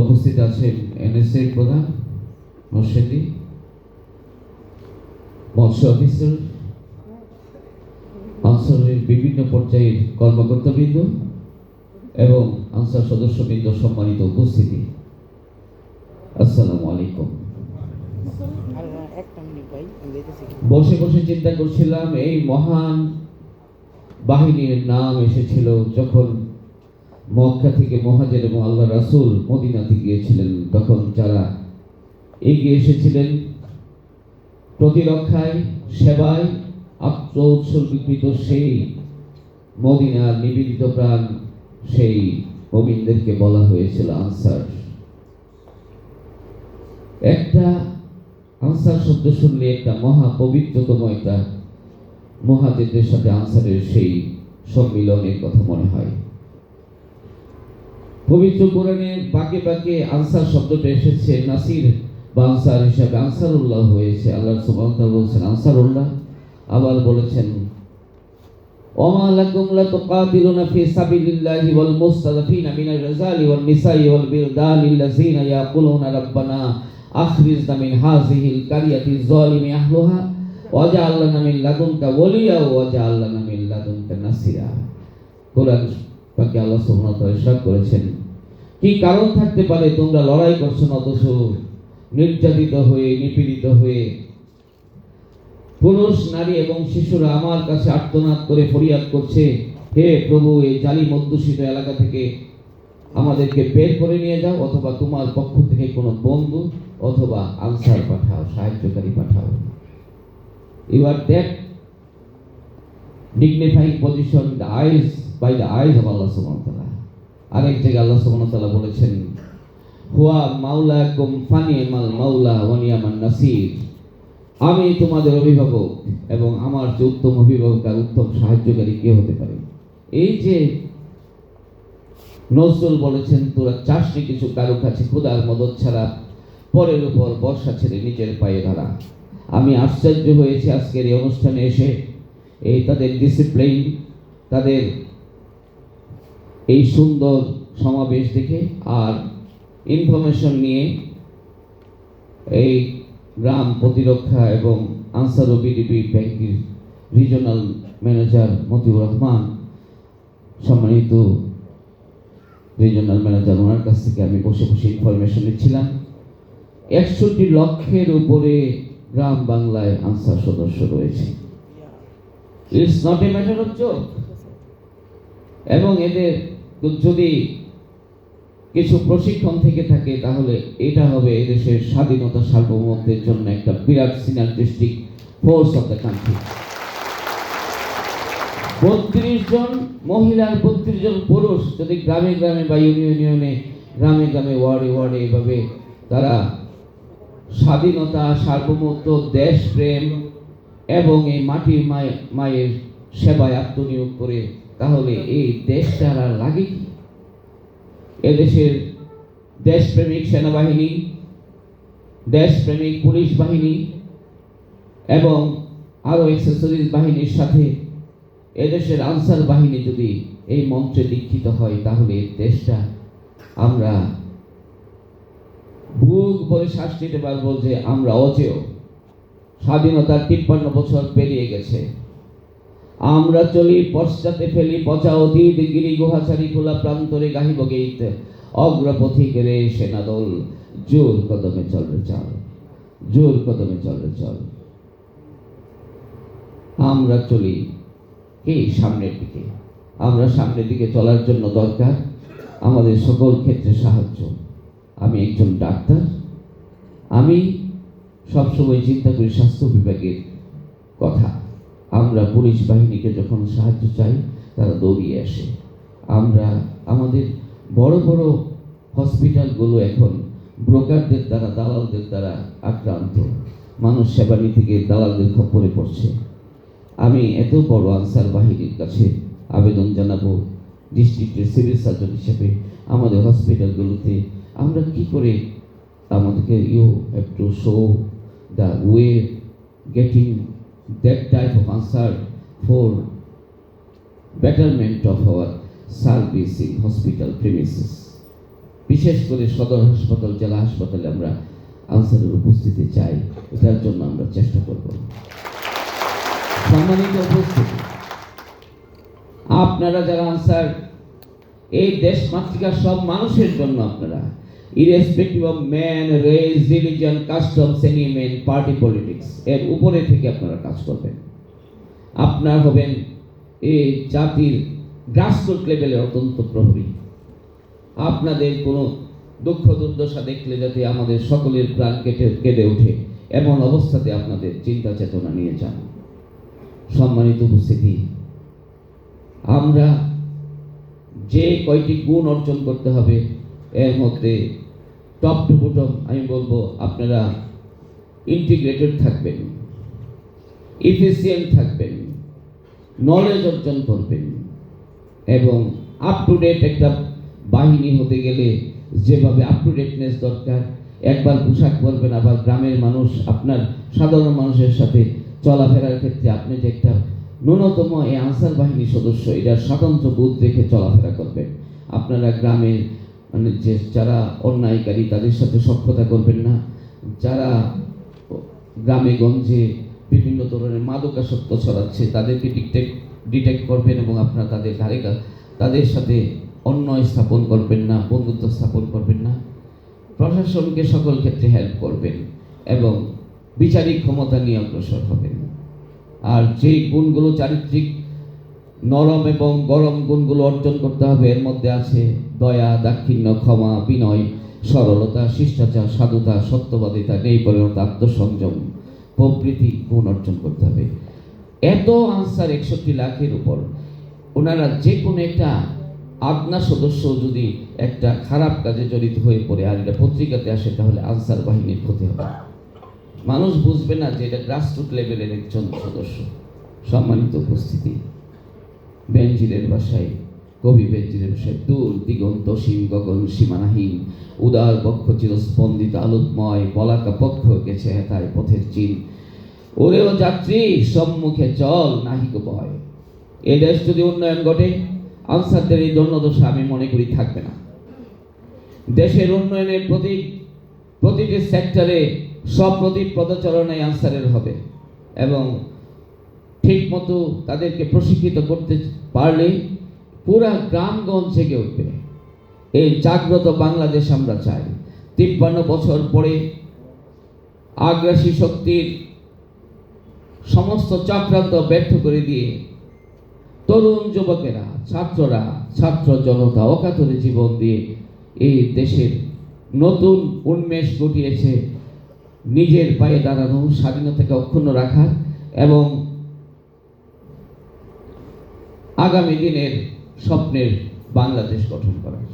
উপস্থিত আছেন এনএসএর প্রধান মোর্শেদি, মৎস্য অফিসার, আনসারের বিভিন্ন পর্যায়ের কর্মকর্তাবৃন্দ এবং আনসার সদস্যবৃন্দ সম্মানিত উপস্থিতি। আসসালামু আলাইকুম। বসে বসে চিন্তা করছিলাম, এই মহান বাহিনীর নাম এসেছিল যখন মক্কা থেকে মহাজের এবং আল্লাহ রাসূল মদিনাতে গিয়েছিলেন। তখন যারা এগিয়ে এসেছিলেন, প্রতিরক্ষায়, সেবায় আত্ম উৎসর্গীকৃত সেই মদিনার নিবেদিত প্রাণ, সেই মমিনদেরকে বলা হয়েছিল আনসার। একটা আনসার শব্দ শুনলে একটা মহা পবিত্রতম একটা মহাজেদের সাথে আনসারের সেই সম্মিলনের কথা মনে হয়। পবিত্র কোরআনের বাকে বাকে আনসার শব্দটা এসেছে, নাসির বা আনসার হিসাবে আনসারুল্লাহ হয়েছে। আল্লাহ সুবহানাহু বলছেন আনসারুল্লাহ। আবার বলেছেন, ওমা লাকুম লা তুকাতিলুনা ফি সাবিলিল্লাহি ওয়াল মুস্তাযফিনা মিনার রিজালি ওয়ান নিসাই ওয়াল বিলদানি আল্লাযিনা ইয়াকুলুনা রাব্বানা আখরিজনা মিন হাযিহিল কারিয়াতি যালিমি আহলুহা ওয়াজআল লানা মিন লাদুনকা ওয়ালিয়া ওয়াজআল লানা মিন লাদুনকা নাসিরা। কোরআন পাকে আল্লাহ সুবহানাহু ওয়া তাআলা করেছেন কি কারণ থাকতে পারে? তোমরা লড়াই করছ না অথচ? নির্যাতিত হয়ে, নিপীড়িত হয়ে। পুরুষ, নারী এবং শিশুরা আমার কাছে আর্তনাদ করে ফরিয়াদ করছে, হে প্রভু, এই জালি অধ্যুষিত এলাকা থেকে আমাদেরকে বের করে নিয়ে যাও, অথবা তোমার পক্ষ থেকে কোনো বন্ধু অথবা আনসার পাঠাও, সাহায্যকারী পাঠাও। You are that dignifying position the eyes by the eyes of Allah তাআলা আরেক জায়গায় আল্লাহ সুবহানাহু ওয়া তাআলা বলেছেন, হুয়া মাওলা ওয়া নিয়ামান নাসির। আমি তোমাদের অভিভাবক এবং আমার যে উত্তম অভিভাবক আর উত্তম সাহায্যকারী কে হতে পারে? এই যে নজরুল বলেছেন, তোরা চাষনি কিছু, কারও কাছে খুদার মদত ছাড়া পরের উপর বর্ষা ছেড়ে নিজের পায়ে ধরা আমি আশ্চর্য হয়েছি আজকের এই অনুষ্ঠানে এসে। এই তাদের ডিসিপ্লিন তাদের এই সুন্দর সমাবেশ দেখে আর ইনফরমেশন নিয়ে এই গ্রাম প্রতিরক্ষা এবং আনসার ও বিডিপি ব্যাংকের রিজনাল ম্যানেজার মতিউর রহমান, সম্মানিত রিজনাল ম্যানেজার ওনার কাছ থেকে আমি বসে বসে ইনফরমেশন নিচ্ছিলাম। একষট্টি লক্ষের উপরে গ্রাম বাংলায় আনসার সদস্য রয়েছে। It's not a matter of joke এবং এদের যদি কিছু প্রশিক্ষণ থেকে থাকে, তাহলে এটা হবে এদেশের স্বাধীনতা সার্বভৌমত্বের জন্য একটা বিরাট synergistic force of the country বত্রিশ জন মহিলার বত্রিশ জন পুরুষ যদি গ্রামে গ্রামে বা ইউনিয়নে, গ্রামে গ্রামে, ওয়ার্ডে ওয়ার্ডে এভাবে তারা স্বাধীনতা, সার্বভৌমত্ব দেশপ্রেম এবং এই মাটির মায়, মায়ের সেবায় আত্মনিয়োগ করে তাহলে এই দেশটা আর লাগে কি? এদেশের দেশপ্রেমিক সেনাবাহিনী, দেশপ্রেমিক পুলিশ বাহিনী এবং আরও এক্সেসরিজ বাহিনীর সাথে এদেশের আনসার বাহিনী যদি এই মন্ত্রে দীক্ষিত হয়, তাহলে দেশটা আমরা বুক বলে শ্বাস নিতে পারব যে আমরা অজেয়। স্বাধীনতার তিপ্পান্ন বছর পেরিয়ে গেছে। আমরা চলি, পশ্চাতে ফেলি পচা অতীত গিরি গুহাচারি খোলা প্রান্তরে গাহিব গীত। অগ্রপথিক রে সেনাদল, জোর কদমে চল রে চল, জোর কদমে চল রে চল। আমরা চলি কি সামনের দিকে? আমরা সামনের দিকে চলার জন্য দরকার আমাদের সকল ক্ষেত্রে সাহায্য। আমি একজন ডাক্তার, আমি সবসময় চিন্তা করি স্বাস্থ্য বিভাগের কথা। আমরা পুলিশ বাহিনীকে যখন সাহায্য চাই, তারা দৌড়িয়ে আসে। আমরা আমাদের বড় বড় হসপিটালগুলো এখন ব্রোকারদের দ্বারা, দালালদের দ্বারা আক্রান্ত। মানুষ সেবা নিতে গিয়ে দালালদের খপ্পরে পড়ছে। আমি এত বড় আনসার বাহিনীর কাছে আবেদন জানাব, ডিস্ট্রিক্টের সিভিল সার্জন হিসেবে আমাদের হসপিটালগুলোতে। আমরা কি করে আমাদেরকে you have to show the way getting that type of answer for betterment of our service in hospital premises. বিশেষ করে সদর হাসপাতাল, জেলা হাসপাতালে আমরা আনসারের উপস্থিতি চাই, এটার জন্য আমরা চেষ্টা করব সম্মানিত উপস্থিতি, আপনারা যারা আনসার, এই দেশ মাতৃকার সব মানুষের জন্য আপনারা irrespective of man race religion custom sentiment party politics এর উপরে থেকে আপনারা কাজ করবেন। আপনার হবেন এই জাতির গ্রাসরুট লেভেলে অত্যন্ত প্রহরী। আপনাদের কোনো দুঃখ, দুর্দশা দেখলে যাতে আমাদের সকলের প্রাণ কেটে, কেঁদে ওঠে, এমন অবস্থাতে আপনাদের চিন্তা চেতনা নিয়ে যান। সম্মানিত উপস্থিতি, আমরা যে কয়টি গুণ অর্জন করতে হবে এর মধ্যে টপ টু বটম আমি বলব আপনারা ইন্টিগ্রেটেড থাকবেন ইফিসিয়েন্ট থাকবেন নলেজ অর্জন করবেন এবং আপ টু ডেট একটা বাহিনী হতে গেলে যেভাবে আপ টু ডেটনেস দরকার, একবার পোশাক পরবেন, আবার গ্রামের মানুষ, আপনার সাধারণ মানুষের সাথে চলাফেরার ক্ষেত্রে আপনি যে একটা ন্যূনতম এই আনসার বাহিনী সদস্য এটা স্বতন্ত্র বুথ রেখে চলাফেরা করবেন। আপনারা গ্রামের মানে যে যারা অন্যায়কারী, তাদের সাথে সক্ষতা করবেন না। যারা গ্রামে, গঞ্জে বিভিন্ন ধরনের মাদকাসক্ত ছড়াচ্ছে, তাদেরকে ডিটেক্ট ডিটেক্ট করবেন এবং আপনারা তাদের ধারে তাদের সাথে অন্যায় স্থাপন করবেন না, বন্ধুত্ব স্থাপন করবেন না। প্রশাসনকে সকল ক্ষেত্রে হেল্প করবেন এবং বিচারিক ক্ষমতা নিয়ে অগ্রসর হবেন। আর যে গুণগুলো চারিত্রিক নরম এবং গরম গুণগুলো অর্জন করতে হবে। এর মধ্যে আছে দয়া, দাক্ষিণ্য, ক্ষমা, বিনয়, সরলতা, শিষ্টাচার, সাধুতা, সত্যবাদিতা নেইপরণতা আত্মসংযম, প্রভৃতি গুণ অর্জন করতে হবে। এত আনসার একষট্টি লাখের উপর। ওনারা যে কোনো একটা আদনা সদস্য যদি একটা খারাপ কাজে জড়িত হয়ে পড়ে আর এটা পত্রিকাতে আসে, তাহলে আনসার বাহিনীর ক্ষতি হবে। মানুষ বুঝবে না যে এটা গ্রাসরুট লেভেলের একজন সদস্য। সম্মানিত উপস্থিতি। বেঞ্জিরের বাসায়, কবি বেঞ্জিরের বাসায়, দূর দিগন্ত সীম গগন সীমানাহীন, উদার বক্ষ চিরস্পন্দিত আলোকময় বলাকা পক্ষ গেছে হেতায় পথের চিন। ওরেও যাত্রী, সম্মুখে চল নাহিক ভয়। এ দেশ যদি উন্নয়ন ঘটে, আনসারদের এই দণ্ডদশা আমি মনে করি থাকবে না। দেশের উন্নয়নের প্রতি, প্রতিটি সেক্টরে সপ্রতি পদচারণায় আনসারের হবে। এবং ঠিক মতো তাদেরকে প্রশিক্ষিত করতে পারলে পুরা গ্রামগঞ্জ জেগে উঠবে। এই জাগ্রত বাংলাদেশ আমরা চাই। তিপ্পান্ন বছর পরে আগ্রাসী শক্তির সমস্ত চক্রান্ত ব্যর্থ করে দিয়ে তরুণ যুবকেরা, ছাত্ররা, ছাত্র জনতা অকাতরে জীবন দিয়ে এই দেশের নতুন উন্মেষ ঘটিয়েছে। নিজের পায়ে দাঁড়ানো, স্বাধীনতাকে অক্ষুণ্ণ রাখার এবং আগামী দিনের স্বপ্নের বাংলাদেশ গঠন করার